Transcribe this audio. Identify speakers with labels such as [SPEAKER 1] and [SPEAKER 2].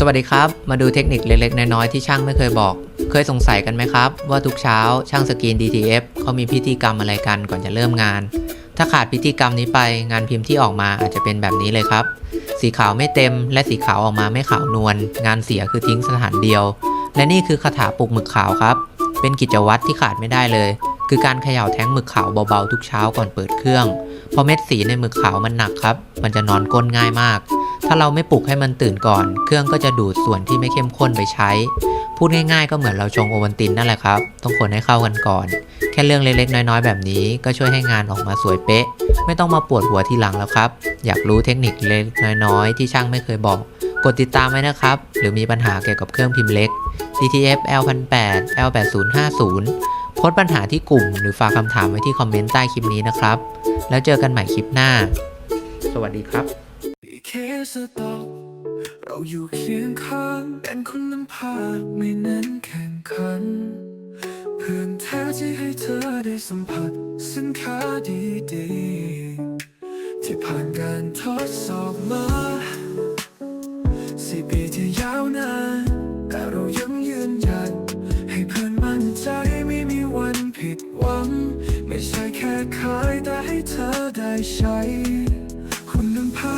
[SPEAKER 1] สวัสดีครับ มาดูเทคนิคเล็กๆ น้อยๆ ที่ช่างไม่เคยบอก เคยสงสัยกันไหมครับ ว่าทุกเช้าช่างสกรีน DTF เขามีพิธีกรรมอะไรกันก่อนจะเริ่มงาน ถ้าขาดพิธีกรรมนี้ไปงานพิมพ์ที่ออกมาอาจจะเป็นแบบนี้เลยครับ สีขาวไม่เต็ม และสีขาวออกมาไม่ขาวนวลงานเสียคือทิ้งสถานเดียว และนี่คือคาถาปลุกหมึกขาวครับ เป็นกิจวัตรที่ขาดไม่ได้เลย คือการเขย่าแท้งหมึกขาวเบาๆทุกเช้าก่อนเปิดเครื่องเพราะเม็ดสีในหมึกขาวมันหนักครับ มันจะนอนก้นง่ายมาก ถ้าเราไม่ปลุกให้มันตื่นก่อน เครื่องก็จะดูดส่วนที่ไม่เข้มข้นไปใช้ พูดง่ายๆ ก็เหมือนเราชงโอวัลตินนั่นแหละครับ ต้องคนให้เข้ากันก่อน แค่เรื่องเล็กๆ น้อยๆ แบบนี้ก็ช่วยให้งานออกมาสวยเป๊ะ ไม่ต้องมาปวดหัวทีหลังแล้วครับ อยากรู้เทคนิคเล็กๆน้อยๆ ที่ช่างไม่เคยบอก กดติดตามไว้นะครับ หรือมีปัญหาเกี่ยวกับเครื่องพิมพ์เล็ก DTF L1008 L8050 โพสต์ปัญหาที่กลุ่ม หรือฝากคำถามไว้ที่คอมเมนต์ใต้คลิปนี้นะครับ แล้วเจอกันใหม่คลิปหน้า สวัสดีครับ
[SPEAKER 2] เคสต็อกเราอยู่เคียงข้างกันคนนำพาไม่เน้นแข่งขัน เพื่อนแท้ที่ให้เธอได้สัมผัสสินค้าดีๆ ที่ผ่านการทดสอบมาสี่ปีที่ยาวนานแต่เรายังยืนหยัด ให้เพื่อนมั่นใจไม่มีวันผิดหวัง ไม่ใช่แค่ขายแต่ให้เธอได้ใช้ คุณภาพเ